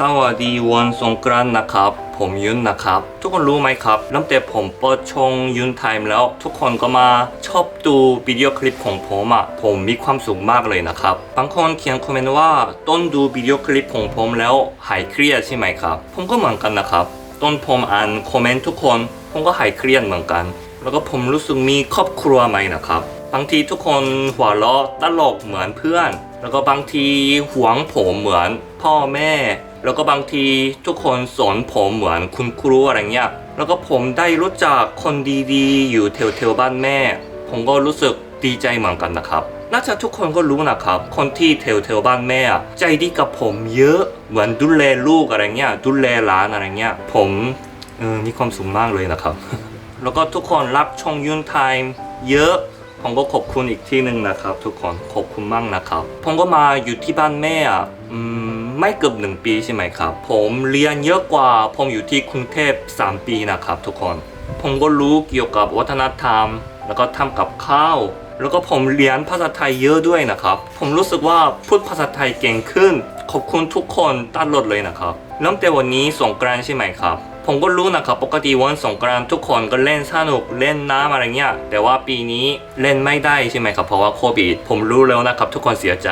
สวัสดีวันสงกรานต์นะครับ ผมยุนนะครับ ทุกคนรู้ไหมครับตั้งแต่ผมเปิดช่องยุนไทม์แล้ว ทุกคนก็มาชอบดูวิดีโอคลิปของผมอะผมมีความสุขมากเลยนะครับบางคนเขียนคอมเมนต์ว่าต้นดูวิดีโอคลิปของผมแล้วหายเครียดใช่ไหมครับผมก็เหมือนกันนะครับต้นผมอ่านคอมเมนต์ทุกคนผมก็หายเครียดเหมือนกัน แล้วก็ผมรู้สึกมีครอบครัวใหมนะครับบางทีทุกคนหัวเราะตลกเหมือนเพื่อน แล้วก็บางทีหวงผมเหมือนพ่อแม่ แล้วก็บางทีทุกคนสอนผมเหมือนคุณครูอะไรเงี้ย แล้วก็ผมได้รู้จักคนดีๆ อยู่แถวๆบ้านแม่ ผมก็รู้สึกดีใจเหมือนกันนะครับ น่าจะทุกคนก็รู้นะครับ คนที่แถวๆบ้านแม่อะใจดีกับผมเยอะ เหมือนดูแลลูกอะไรเงี้ย ดูแลหลานอะไรเงี้ย ผมเออมีความสุขมากเลยนะครับ แล้วก็ทุกคนรับช่องยุนไทม์เยอะผมก็ขอบคุณอีกที่หนึ่งนะครับ ทุกคนขอบคุณมากนะครับผมก็มาอยู่ที่บ้านแม่อะอืม ไม่เกือบหนึ่งปีใช่ไหมครับ ผมเรียนเยอะกว่า ผมอยู่ที่กรุงเทพ3 ปีนะครับ ทุกคน ผมก็รู้เกี่ยวกับวัฒนธรรม แล้วก็ทำกับข้าว แล้วก็ผมเรียนภาษาไทยเยอะด้วยนะครับ ผมรู้สึกว่าพูดภาษาไทยเก่งขึ้น ขอบคุณทุกคนตลอดเลยนะครับเริ่มแต่วันนี้สงกรานต์ใช่ไหมครับผมก็รู้นะครับปกติวันสงกรานต์ทุกคนก็เล่นสนุกเล่นน้ำอะไรเงี้ยแต่ว่าปีนี้เล่นไม่ได้ใช่ไหมครับเพราะว่าโควิดผมรู้แล้วนะครับทุกคนเสียใจ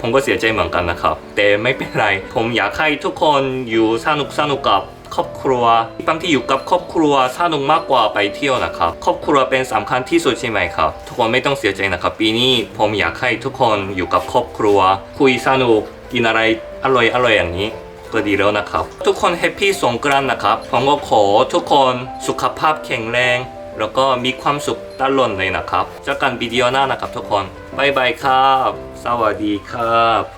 ผมก็เสียใจเหมือนกันนะครับ แต่ไม่เป็นไร ผมอยากให้ทุกคนอยู่สนุกสนุกกับครอบครัวบางที่อยู่กับครอบครัวสนุกมากกว่าไปเที่ยวนะครับ ครอบครัวเป็นสำคัญที่สุดใช่ไหมครับ ทุกคนไม่ต้องเสียใจนะครับ ปีนี้ผมอยากให้ทุกคนอยู่กับครอบครัว คุยสนุกกินอะไรอร่อยอร่อยอย่างนี้ก็ดีแล้วนะครับ ทุกคนแฮปปี้สงกรานต์นะครับผมก็ขอทุกคนสุขภาพแข็งแรง แล้วก็มีความสุขตลอดเลยนะครับเจอกันวิดีโอหน้านะครับทุกคนบายบายครับ สวัสดีครับ